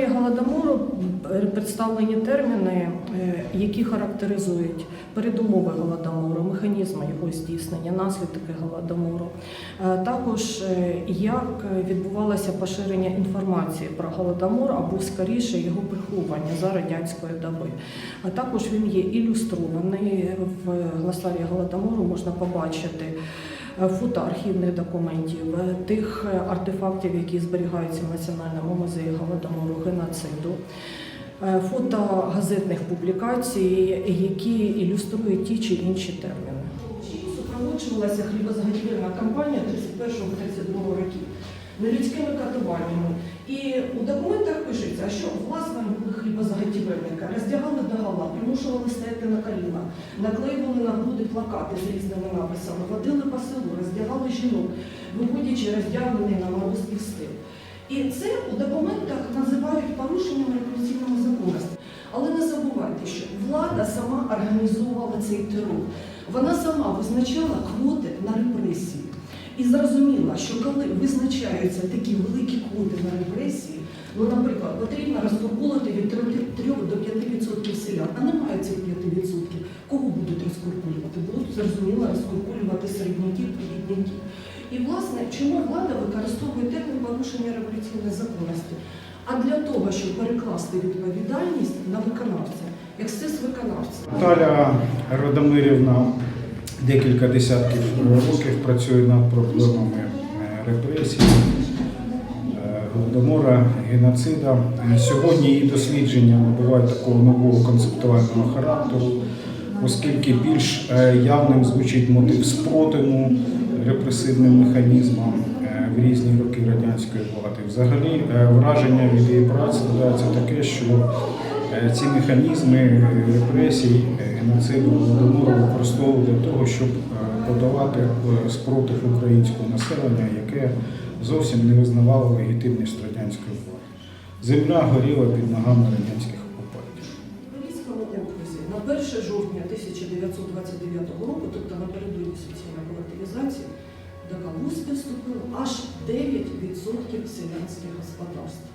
Гласарії Голодомору е, представлені терміни, е, які характеризують передумови голодомору, механізми його здійснення, наслідки голодомору, Е, також як відбувалося поширення інформації про голодомор або скоріше його приховування за радянської доби. А також він є ілюстрований в гласарії голодомору. Можна побачити фото архівних документів, е, тих е, артефактів, які зберігаються в Національному музеї голодомору геноциду. е, Фото газетних публікацій, які ілюструють ті чи інші терміни. Супроводжувалася хлібозаготівельна кампанія 31-32 років нелюдськими катуваннями. І у документах пишеться, що власними були хлібозаготівельники, роздягали догола, примушували стояти на коліна, наклеювали на груди плакати з різними написами, жінок, виходячи роздягнений на мороз і стил. І це у документах називають порушенням революційного законності. Але не забувайте, що влада сама організовувала цей терор. Вона сама визначала квоти на репресії. І зрозуміла, що коли визначаються такі великі квоти на репресії, ну, наприклад, потрібно розкуркулити від 3 до 5% селян, а немає цих 5%. Кого будуть розкуркулювати? Будуть зрозуміло розкуркулювати середняків, провідників. І власне, чому влада використовує термін порушення революційної законності? А для того, щоб перекласти відповідальність на виконавця, ексцес виконавця. Наталя Радомирівна декілька десятків років працює над проблемами е, репресій, е, голодомора, геноцида. Е, Сьогодні її дослідження набувають такого нового концептуального характеру, оскільки більш явним звучить мотив спротиву репресивним механізмам в різні роки радянської влади. Взагалі враження від її праці складається таке, що Ці механізми е, репресій, е, геноциду, голодомору використовували для того, щоб е, подавати е, спротив українського населення, яке зовсім не визнавало легітимність радянської влади. Земля горіла під ногами радянських окупантів. На 1 жовтня 1929 року, тобто напередодні суцільної колективізації, до Калузьки вступило аж 9% селянських господарств.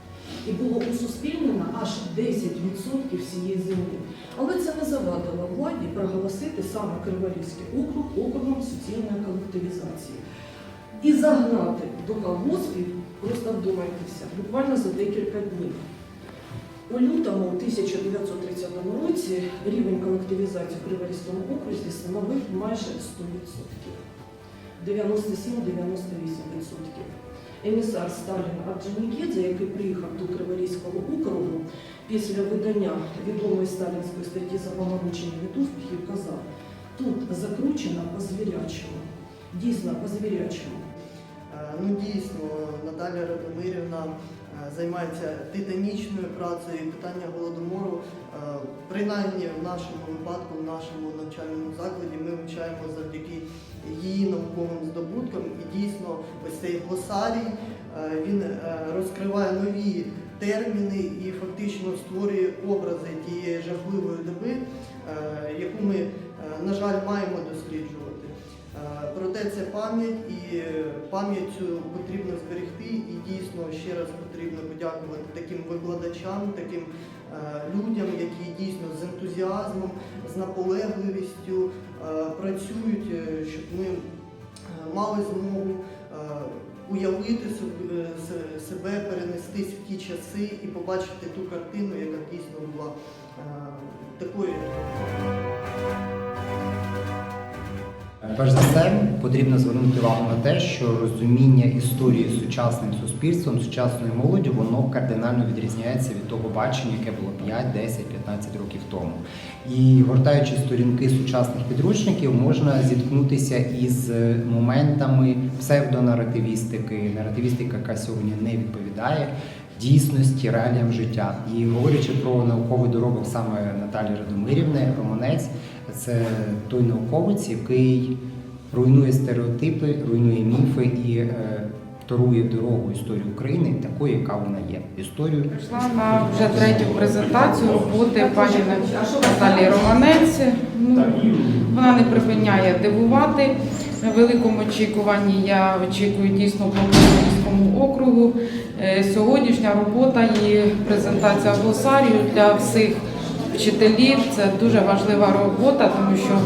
І було усуспільнено аж 10% всієї землі. Але це не завадило владі проголосити саме Криворізький округ округом суцільної колективізації. І загнати до колгоспів, просто вдумайтеся, буквально за декілька днів. У лютому 1930 році рівень колективізації в Криворізькому окрузі становив майже 100%. 97-98%. Емісар Сталін Орджонікідзе, який приїхав до Криворізького округу після видання відомої сталінської статті за поморочення від успіхів, казав, тут закручено по-звірячому. Дійсно, по-звірячому. Е, Ну дійсно, Наталя Радомирівна е, займається титанічною працею питання голодомору. е, Принаймні в нашому випадку, в нашому навчальному закладі, ми вивчаємо завдяки її науковим здобуткам. І дійсно, ось цей глосарій е, він е, розкриває нові терміни і фактично створює образи тієї жахливої доби, е, яку ми, е, на жаль, маємо досліджувати. Е, Проте це пам'ять і пам'ять цю потрібно зберегти, і дійсно ще раз потрібно подякувати таким викладачам, таким е, людям, які дійсно з ентузіазмом, з наполегливістю е, працюють, щоб ми мали змогу уявити себе, перенестись в ті часи і побачити ту картину, яка дійсно була такою. Перш за все, потрібно звернути увагу на те, що розуміння історії сучасним суспільством, сучасною молоддю, воно кардинально відрізняється від того бачення, яке було 5, 10, 15 років тому. І гортаючи сторінки сучасних підручників, можна зіткнутися із моментами псевдонаративістики, наративістика, яка сьогодні не відповідає дійсності, реаліям життя. І говорячи про науковий доробок саме Наталі Радомирівни, Романець, це той науковець, який руйнує стереотипи, руйнує міфи і е, торує дорогу історії України такою, яка вона є. Історію Прийшла на вже третю презентацію роботи пані Наталії Романець. Ну, вона не припиняє дивувати. Великому очікуванні. Я очікую дійсно по Київському округу. Е, Сьогоднішня робота і презентація глосарію для всіх вчителів це дуже важлива робота, тому що,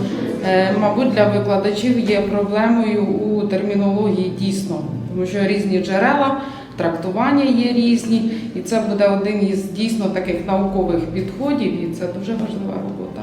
е, мабуть, для викладачів є проблемою у термінології дійсно, тому що різні джерела. Трактування є різні, і це буде один із дійсно таких наукових підходів, і це дуже важлива робота.